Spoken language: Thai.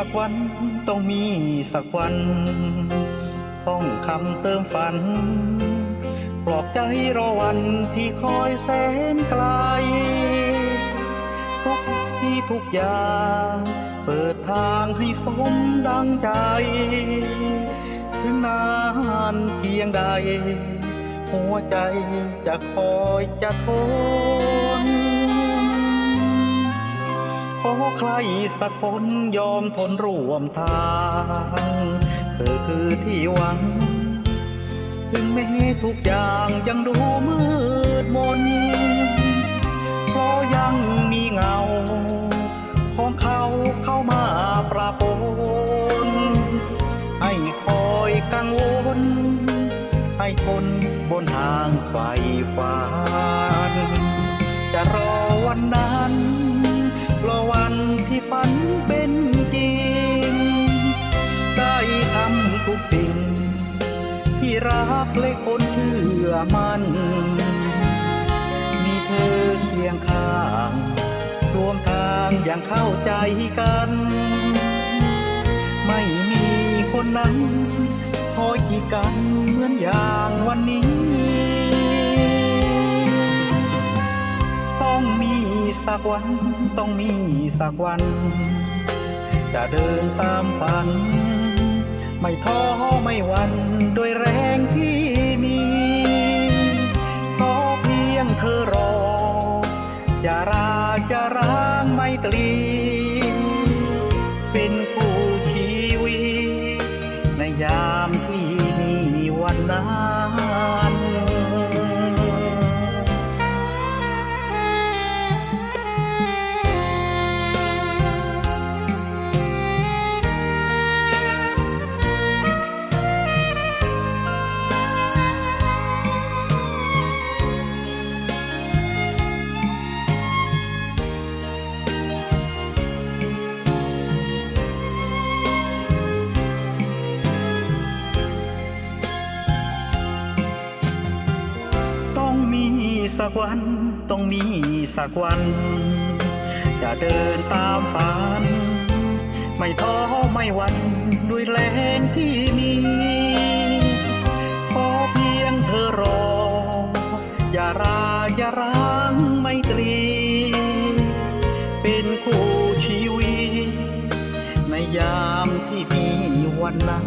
สักวันต้องมีสักวัน ท่องคำเติมฝันปลอบใจรอวันที่คอยแสนไกล ทุกที่ทุกอย่าง เปิดทางให้สมดังใจ ถึงนานเพียงใด หัวใจจะคอยจะทน อใครสักคนยอมทนร่วมทาง เธอคือที่หวัง ถึงแม้ทุกอย่างยังดูมืดมน เพราะยังมีเงา ของเขาเข้ามาประปน ให้คอยกังวล ให้คนบนทางไฟฝันจะรอวันนั้น รอวันที่ฝันเป็นจริง ได้ทำทุกสิ่ง ที่รักและคนเชื่อมัน มีเธอเคียงข้างรวมทางอย่างเข้าใจกัน ไม่มีคนนั้นคอยกีดกันเหมือนอย่างวันนี้ สักวัน ต้องมีสักวัน จะเดินตามฝัน ไม่ท้อไม่หวันด้วยแรงที่มีขอเพียงเธอรอ อย่าราจะร้างไม่ตรี สักวันต้องมีสักวันจะเดินตามฝัน ไม่ท้อไม่หวันด้วยแรงที่มีขอเพียงเธอรอ อย่าราอย่าร้างไม่ตรี เป็นคู่ชีวิต ในยามที่มีวันนั้น